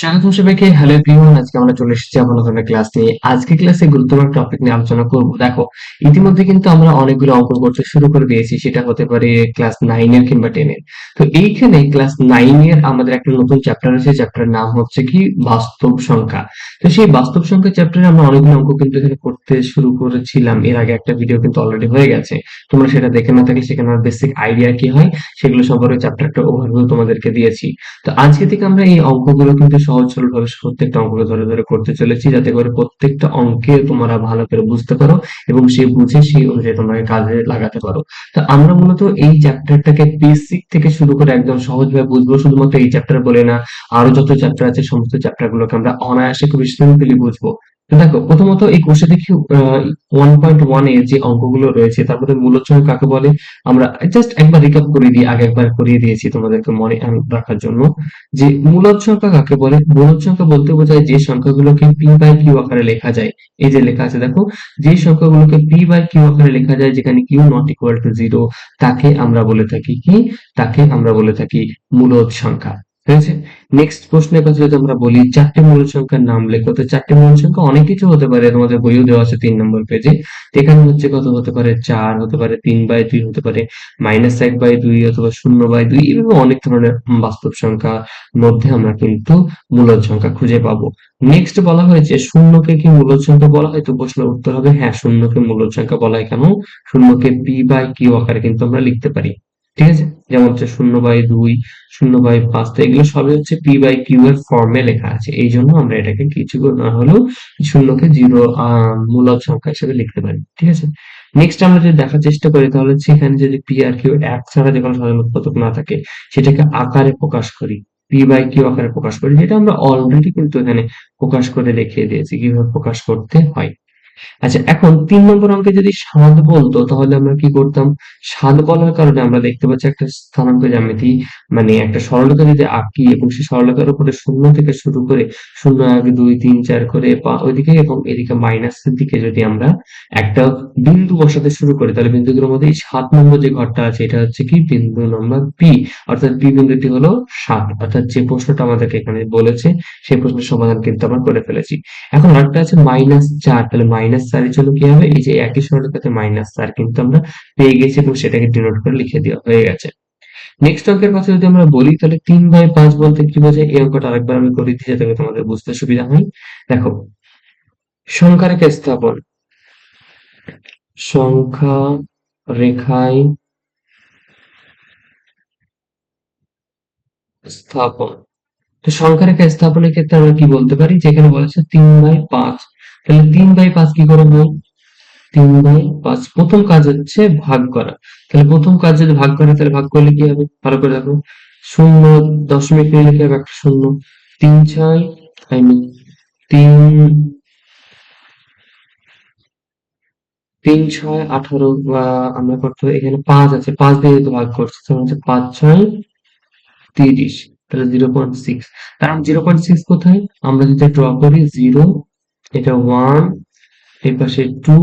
স্বাগতম সবাইকে। Hello everyone আজকে আমরা চলে এসেছি আপনার ধরনের ক্লাস নিয়ে। আজকে ক্লাসে গুরুত্বপূর্ণ টপিক নিয়ে আলোচনা করব। দেখো, ইতিমধ্যে কিন্তু আমরা অনেকগুলো অঙ্ক করতে শুরু করে দিয়েছি। সেটা হতে পারে ক্লাস নাইন এর কিংবা টেন এর। তো এইখানে ক্লাস নাইন এর আমাদের একটা নতুন চ্যাপ্টার আছে। নাম হচ্ছে কি? বাস্তব সংখ্যা। তো সেই বাস্তব সংখ্যা চ্যাপ্টারে আমরা অনেকগুলো অঙ্ক কিন্তু এখানে করতে শুরু করেছিলাম। এর আগে একটা ভিডিও কিন্তু অলরেডি হয়ে গেছে। তোমরা সেটা দেখে না থাকলে সেখানে আমার বেসিক আইডিয়া কি হয়, সেগুলো সম্পর্কে চ্যাপ্টারটা ওভারভিউ তোমাদেরকে দিয়েছি। তো আজকে থেকে আমরা এই অঙ্কগুলো কিন্তু সহজ সরল ভাবে প্রত্যেকটা অঙ্ককে ধরে ধরে করতে চলেছি। যাতে করে প্রত্যেকটা অঙ্কে তোমরা ভালো করে বুঝতে পারো এবং সে বুঝে সেই অনুযায়ী তোমরা কাজে লাগাতে পারো। তো আমরা মূলত এই চ্যাপ্টারটাকে বেসিক থেকে শুরু করে একদম সহজভাবে বুঝব। শুধুমাত্র এই চ্যাপ্টার বলে না, আরও যত চ্যাপ্টার আছে, সমস্ত চ্যাপ্টার গুলোকে আমরা অনায়াসে খুব সিম্পলি বুঝব। দেখো, প্রথমত এই কোর্সে দেখি ওয়ান পয়েন্ট ওয়ানের যে অঙ্কগুলো রয়েছে, তার মধ্যে সংখ্যা কাকে বলে? আমরা জাস্ট একবার রিকাপ করে দিই, আগে একবার করিয়ে দিয়েছি তোমাদেরকে মনে রাখার জন্য। যে মূলদ সংখ্যা কাকে বলে? মূলদ সংখ্যা বলতে বোঝায় যে সংখ্যাগুলোকে পি বাই কিউ আকারে লেখা যায়। এই যে লেখা আছে, দেখো, যে সংখ্যাগুলোকে পি বাই কিউ আকারে লেখা যায়, যেখানে Q not equal to zero তাকে আমরা বলে থাকি কি? তাকে আমরা বলে থাকি মূলদ সংখ্যা ঠিক আছে নেক্সট প্রশ্নের কথা যদি আমরা বলি, চারটে মূল সংখ্যার নাম লেখো, তো চারটে মূল সংখ্যা অনেক কিছু হতে পারে। তোমাদের বইও দেওয়া আছে তিন নম্বর পেজে এখানে হচ্ছে কত হতে পারে? চার হতে পারে, তিন বাই দুই হতে পারে মাইনাস এক বাই দুই অথবা শূন্য বাই দুই, এভাবে অনেক ধরনের বাস্তব সংখ্যা মধ্যে আমরা কিন্তু মূলদ সংখ্যা খুঁজে পাবো। নেক্সট বলা হয়েছে, শূন্যকে কি মূলদ সংখ্যা বলা হয়? তো প্রশ্নের উত্তর হবে হ্যাঁ শূন্যকে মূলদ সংখ্যা বলা হয় কেন? শূন্যকে পি বাই কিউ আকারে কিন্তু আমরা লিখতে পারি। ঠিক আছে? যেমন হচ্ছে শূন্য বাই দুই, শূন্য বাই পাঁচ, তো এগুলো সবই হচ্ছে পি বাই কিউ এর ফর্মে লেখা আছে। এই জন্য আমরা এটাকে কিছু না হলেও শূন্যকে জিরো মূলক সংখ্যা হিসেবে লিখতে পারি। ঠিক আছে? নেক্সট আমরা যদি দেখার চেষ্টা করি, তাহলে সেখানে যদি পি আর কিউ এক ছাড়া যে কোনো সাধারণ উৎপাদক না থাকে, সেটাকে আকারে প্রকাশ করি। পি বাই কিউ আকারে প্রকাশ করি, যেটা আমরা অলরেডি কিন্তু এখানে প্রকাশ করে দেখিয়ে দিয়েছি, কীভাবে প্রকাশ করতে হয়। আচ্ছা এখন তিন নম্বর অঙ্কে যদি সাত বলতো, তাহলে আমরা কি করতাম? সাত বলার কারণে আমরা দেখতে পাচ্ছি একটা স্থানাঙ্ক জ্যামিতি মানে একটা সরলরেখা যদি আঁকি এবং সেই সরলরেখার উপরে শূন্য থেকে শুরু করে শূন্য এক দুই, তিন, চার করে বা ওইদিকে এবং এদিকে মাইনাসের দিকে যদি আমরা একটা বিন্দু বসাতে শুরু করি, তাহলে বিন্দুগুলোর মধ্যে সাত নম্বর যে ঘরটা আছে, এটা হচ্ছে কি? বিন্দু নম্বর পি। অর্থাৎ পি বিন্দুটি হলো সাত। অর্থাৎ যে প্রশ্নটা আমাদেরকে এখানে বলেছে, সেই প্রশ্নের সমাধান কিন্তু আমরা করে ফেলেছি। এখন আরেকটা আছে মাইনাস চার, তাহলে মাইনাস চারের জন্য কি হবে? এই যে একই সরলরেখাতে মাইনাস চার কিন্তু আমরা পেয়ে গেছি এবং সেটাকে ডিনোট করে লিখে দেওয়া হয়ে গেছে। নেক্সট অঙ্কের কথা যদি আমরা বলি, তাহলে তিন বাই পাঁচ বলতে কি বোঝায়? এই অঙ্কটা আরেকবার আমি করে দিই যাতে তোমাদের বুঝতে সুবিধা হয়। দেখো সংখ্যা রেখা স্থাপন। সংখ্যা রেখায় স্থাপন। তো সংখ্যা রেখা স্থাপনের ক্ষেত্রে আমরা কি বলতে পারি? যেখানে বলেছে তিন বাই পাঁচ। তাহলে তিন বাই পাঁচ কি করে হয় তিন বাই পাঁচ। প্রথম কাজ হচ্ছে ভাগ করা। তাহলে প্রথম কাজ যদি ভাগ করে, তাহলে ভাগ করলে কি হবে? ভালো করে দেখো। শূন্য দশমিক নিয়ে লিখে একটা শূন্য। তিন ছয় আই মিন তিন তিন ছয় আঠারো বা আমরা করতে হবে এখানে পাঁচ আছে। পাঁচ দিয়ে যেহেতু ভাগ করছি, তাহলে হচ্ছে পাঁচ ছয় তিরিশ। তাহলে জিরো পয়েন্ট সিক্স। কারণ জিরো পয়েন্ট সিক্স কোথায়? আমরা যদি ড্র করি, জিরো এটা ওয়ান এই পাশে টু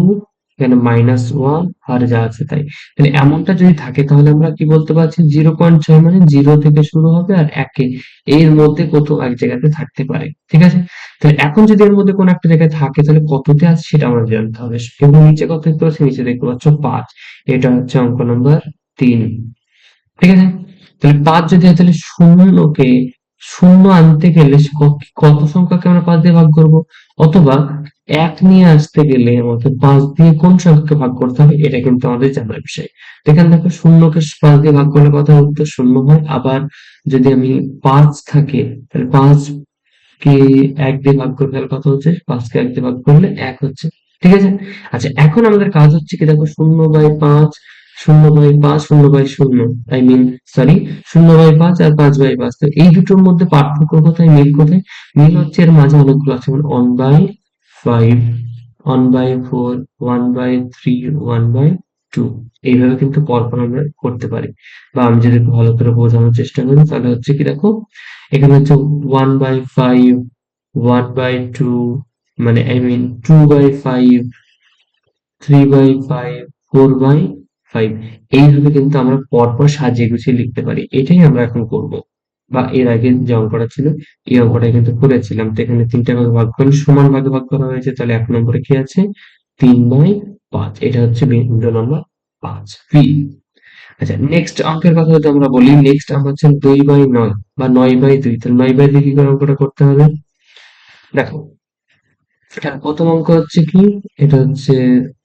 এখানে মাইনাস ওয়ান আর যা আছে তাই। তাহলে এমনটা যদি থাকে তাহলে আমরা কি বলতে পারছি? জিরো পয়েন্ট ছয় মানে জিরো থেকে শুরু হবে আর একে। এর মধ্যে কত এক জায়গাতে থাকতে পারে। ঠিক আছে? তাহলে এখন যদি এর মধ্যে কোনো একটা জায়গায় থাকে তাহলে কততে আছে সেটা আমাদের জানতে হবে। এবং নিচে কত দেখতে পাচ্ছি? নিচে দেখতে পাচ্ছ পাঁচ। এটা হচ্ছে অঙ্ক নম্বর তিন। ঠিক আছে? তাহলে পাঁচ যদি হয় তাহলে শূন্যকে শূন্য আনতে গেলে কত সংখ্যাকে আমরা পাঁচ দিয়ে ভাগ করব? অথবা এক নিয়ে আসতে গেলে আমাদের পাঁচ দিয়ে কোন সংখ্যাকে ভাগ করতে হবে? এটা কিন্তু আমাদের জানার বিষয়। এখানে দেখো, শূন্যকে পাঁচ দিয়ে ভাগ করলে কথা উত্তর শূন্য হয়। আবার যদি আমি পাঁচ থাকে, তাহলে পাঁচ কে এক দিয়ে ভাগ করলে তাহলে কত হচ্ছে? পাঁচকে এক দিয়ে ভাগ করলে এক হচ্ছে। ঠিক আছে? আচ্ছা এখন আমাদের কাজ হচ্ছে কি, দেখো, শূন্য বাই পাঁচ শূন্য বাই পাঁচ, শূন্য বাই শূন্য। আই মিন সরি শূন্য বাই পাঁচ আর পাঁচ বাই পাঁচ। তো এই দুটোর মধ্যে পার্থক্য কোথায়? মিল কোথায়? মিল হচ্ছে এর মাঝে অনেকগুলো আছে, যেমন one by five one by four one by three one by two এইভাবে কিন্তু পরপর আমরা করতে পারি। বা আমি যদি ভালো করে বোঝানোর চেষ্টা করি, তাহলে হচ্ছে কি দেখো, এখানে হচ্ছে one by five one by two মানে I mean two by five three by five four by five এইভাবে কিন্তু আমরা পরপর সাজিয়ে গুছিয়ে লিখতে পারি। এটাই আমরা এখন করব। বা এর আগে যে অঙ্কটা ছিল, এই অঙ্কটা কিন্তু করেছিলাম। তো এখানে তিনটা ভাগে ভাগ করে সমান ভাগে ভাগ করা হয়েছে, তাহলে এক নম্বরে কি আছে? তিন বাই পাঁচ। এটা হচ্ছে বিন্দু নম্বর পাঁচ পি আচ্ছা নেক্সট অঙ্কের কথা যদি আমরা বলি নেক্সট অঙ্ক হচ্ছে দুই বাই নয় বা নয় বাই দুই। তাহলে নয় বাই দুই কি অঙ্কটা করতে হবে? দেখো এখানে প্রথম অঙ্ক হচ্ছে কি? এটা হচ্ছে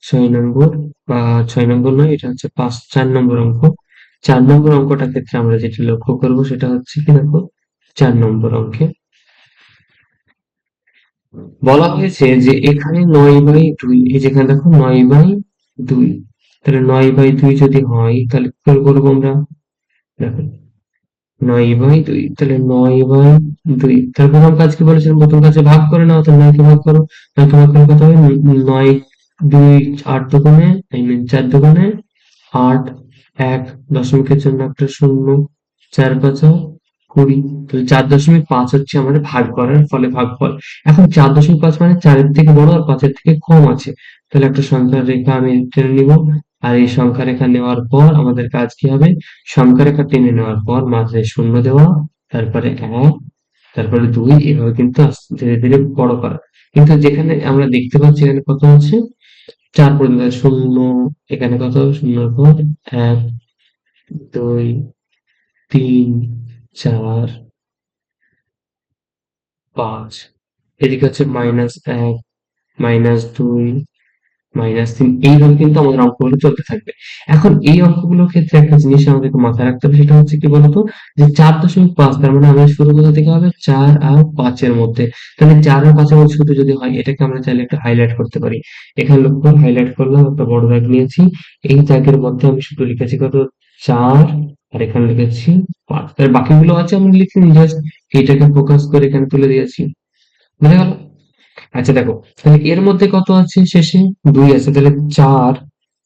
ছয় নম্বর, বা ছয় নম্বর নয়, এটা হচ্ছে পাঁচ, চার নম্বর অঙ্ক। চার নম্বর অঙ্কটার ক্ষেত্রে আমরা যেটা লক্ষ্য করব সেটা হচ্ছে কি দেখো, চার নম্বর অঙ্কে। বলা হয়েছে যে এখানে নয় বাই দুই, এই যেখানে দেখো নয় বাই দুই, তাহলে নয় বাই দুই যদি হয়, তাহলে কি করব আমরা? দেখো নয় বাই দুই, তাহলে নয় বাই দুই। তাহলে প্রথম কাজ কি বলেছিলাম? প্রথম কাজে ভাগ করে নাও, তাহলে নয়কে ভাগ করো। নয়কে ভাগ করলে কত হবে? নয়, দুই, আট দোকানে আই মিন চার দোকানে আট, এক দশমিকের জন্য একটা শূন্য, চার পাঁচা, কুড়ি। তাহলে চার দশমিক পাঁচ হচ্ছে আমাদের ভাগ করার ফলে ভাগফল। এখন চার দশমিক পাঁচ মানে চারের থেকে বড় আর পাঁচের থেকে কম আছে। তাহলে একটা সংখ্যার রেখা আমি টেনে নিব। আর এই সংখ্যা রেখা নেওয়ার পর আমাদের কাজ কি হবে? সংখ্যা রেখা টেনে নেওয়ার পর মাঝে শূন্য দেওয়া, তারপরে এক, তারপরে দুই, এভাবে কিন্তু ধীরে ধীরে বড় করা। কিন্তু যেখানে আমরা দেখতে পাচ্ছি এখানে কত আছে চার পর্যন্ত শূন্য, এখানে কত শূন্যর পর এক, দুই, তিন, চার, পাঁচ। এদিকে হচ্ছে মাইনাস এক মাইনাস দুই মাইনাস তিন এইভাবে কিন্তু আমাদের অঙ্কগুলো চলতে থাকবে। এখন এই অঙ্কগুলোর ক্ষেত্রে একটা জিনিস আমাদেরকে মাথায় রাখতে হবে, সেটা হচ্ছে কি বলতো? যে চার দশমিক পাঁচ, তার মানে আমাদের শুরু কোথা থেকে হবে চার আর পাঁচের মধ্যে। তাহলে চার আর পাঁচের মধ্যে শুরু যদি হয়, এটাকে আমরা চাইলে একটু হাইলাইট করতে পারি। এখানে লক্ষ্য হাইলাইট করলাম, একটা বড় দাগ নিয়েছি। এই দাগের মধ্যে আমি শুধু লিখেছি কত? চার, আর এখানে লিখেছি পাঁচ। তার বাকিগুলো আছে, আমি লিখিনি জাস্ট এইটাকে ফোকাস করে এখানে তুলে দিয়েছি। গেল আচ্ছা দেখো, তাহলে এর মধ্যে কত আছে শেষে? দুই আছে, তাহলে চার।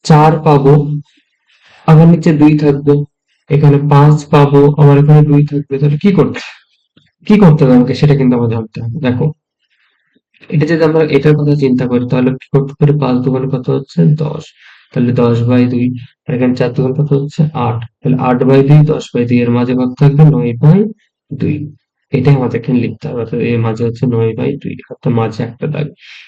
চার পাবো, আবার নিচে দুই থাকবে। এখানে পাঁচ পাবো আমার এখানে দুই থাকবে। তাহলে কি করতে কি করতে হবে আমাকে? সেটা কিন্তু আমার জানতে হবে। দেখো, এটা যদি আমরা এটার কথা চিন্তা করি, তাহলে কি করতে পারি পাঁচ দুগুণে কত হচ্ছে? দশ। তাহলে দশ বাই দুই এখানে চার দুগুণ কত হচ্ছে? আট। তাহলে আট বাই দুই, দশ বাই দুই, এর মাঝে ভাগ থাকবে নয় বাই দুই। এটাই আমাদের এখানে লিখতে হবে। অর্থাৎ এর মাঝে হচ্ছে নয় বাই দুই। অর্থাৎ মাঝে একটা দাগ।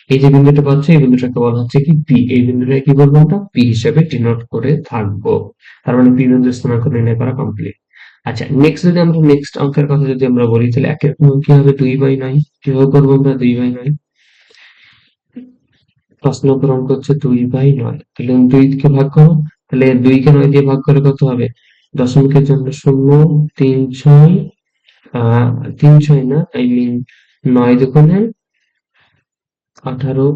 এই যে বিন্দুটা পাচ্ছ, এই বিন্দুটাকে বলা হচ্ছে কি পি। এই বিন্দুটাকে কি বলব আমরা? পি হিসেবে ডিনোট করে থাকব। তার মানে পি বিন্দু স্থানাঙ্ক নির্ণয় করা কমপ্লিট আচ্ছা নেক্সট যদি আমরা নেক্সট অঙ্কের কথা যদি আমরা বলি, তাহলে একের গুণ কি হবে দুই বাই নয়। কীভাবে করব আমরা দুই বাই নয়? প্রশ্ন নম্বর অঙ্ক হচ্ছে দুই বাই নয়। তাহলে দুই কে ভাগ করো তাহলে দুই কে নয় দিয়ে ভাগ করে কত হবে? দশমিকের জন্য শূন্য, তিন, ছয় তিন ছয় না? আই মিন নয় দুগুণে আঠারো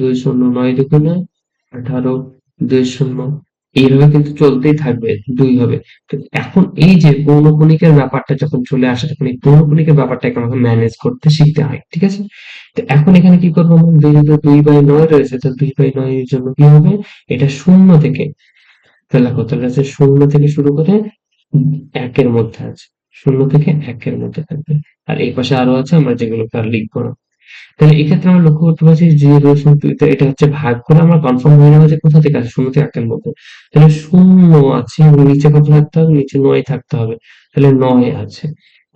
দুই শূন্য, নয় দুগুণে আঠারো দুই শূন্য। এইভাবে কিন্তু চলতেই থাকবে, দুই হবে। এখন এই যে পৌনপুণিকের ব্যাপারটা যখন চলে আসে, তখন এই পৌনপুণিকের ব্যাপারটাকে আমাকে ম্যানেজ করতে শিখতে হয়, ঠিক আছে? তো এখন এখানে কি করব আমরা? যেহেতু দুই বাই নয় রয়েছে, তো দুই বাই নয় এর জন্য কি হবে? এটা শূন্য থেকে, তাহলে তাহলে আছে শূন্য থেকে শুরু করে একের মধ্যে আছে। শূন্য থেকে একের মধ্যে থাকবে। আর এই পাশে আরও আছে, আমরা যেগুলোকে আর লিখব না। তাহলে এক্ষেত্রে আমরা লক্ষ্য করতে পারছি যে এটা হচ্ছে ভাগ করে আমরা কনফার্ম হয়ে নেওয়া যে কোথা থেকে আছে শূন্য থেকে একের মধ্যে। তাহলে শূন্য আছে, এবং নিচে কত থাকতে হবে? নিচে নয় থাকতে হবে। তাহলে নয় আছে।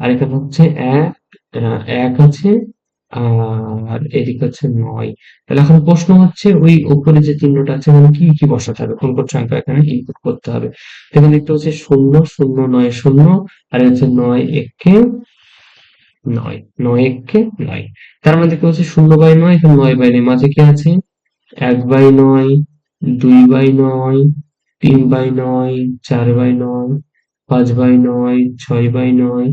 আর এখানে হচ্ছে এক এক আছে আর এদিকে হচ্ছে নয়। তাহলে এখন প্রশ্ন হচ্ছে, ওই উপরে যে চিহ্নটা আছে ওখানে কি কি বসাতে হবে? কোন কোন সংখ্যা এখানে ইনপুট করতে হবে? এখানে দেখতে হচ্ছে শূন্য শূন্য, নয়, শূন্য, আর হচ্ছে নয়, একে নয় নয়, একে নয়। তার মানে দেখতে পাচ্ছি শূন্য বাই নয়, এখানে নয় বাই নয়। মাঝে কি আছে? এক বাই নয়, দুই বাই নয়, তিন বাই নয়, চার বাই নয়, পাঁচ বাই নয়, ছয় বাই নয়,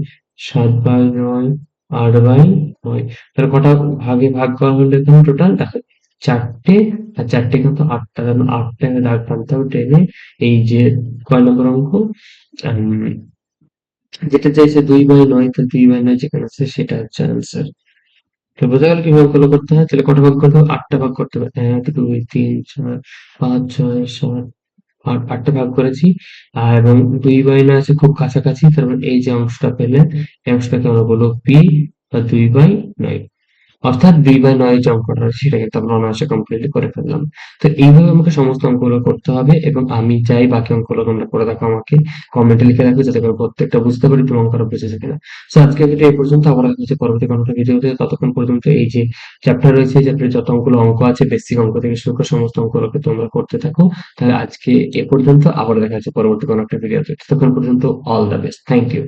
সাত বাই নয় আট বাই নয়। তাহলে কটা ভাগে ভাগ করা হলে এখানে টোটাল দেখো, চারটে, আর চারটে কিন্তু আটটা কারণ আটটা দাগ টানতে হবে ট্রেনে এই যে কয় নম্বর অঙ্ক যেটা চাইছে দুই বাই নয়, তো দুই বাই নয় যেখানে আছে সেটা হচ্ছে আনসার তো বোঝা গেল কীভাবে করতে হয়? তাহলে কটা ভাগ করতে হবে? আটটা ভাগ করতে হবে। এক, দুই, তিন, চার, পাঁচ, ছয়, সাত আটটা ভাগ করেছি। এবং দুই বাই না আছে খুব কাছাকাছি, তার মানে এই যে অংশটা পেলে অংশটাকে আমরা বলব পি বা দুই বাই নয়। অর্থাৎ দুই বাই নয় যে অঙ্কটা আছে সেটা কিন্তু আমরা অনায়াসে কমপ্লিটলি করে ফেললাম। তো এইভাবে আমাকে সমস্ত অঙ্কগুলো করতে হবে এবং আমি চাই বাকি অঙ্কগুলো তোমরা করে দেখো আমাকে। কমেন্টে লিখে রাখো যাতে করে প্রত্যেকটা বুঝতে পারি তুমি অঙ্কটা বুঝেছ কিনা। তো আজকে ভিডিও এই পর্যন্ত। আবার হচ্ছে পরবর্তী কোনো ভিডিওতে ততক্ষণ পর্যন্ত এই যে চ্যাপ্টার রয়েছে, এই চ্যাপ্টারে যত অঙ্কগুলো অঙ্ক আছে বেসিক অঙ্ক থেকে শুরু করে সমস্ত অঙ্কগুলোকে তোমরা করতে থাকো। তাহলে আজকে এ পর্যন্ত। আবার দেখা হচ্ছে পরবর্তী কোনো একটা ভিডিওতে ততক্ষণ পর্যন্ত all the best thank you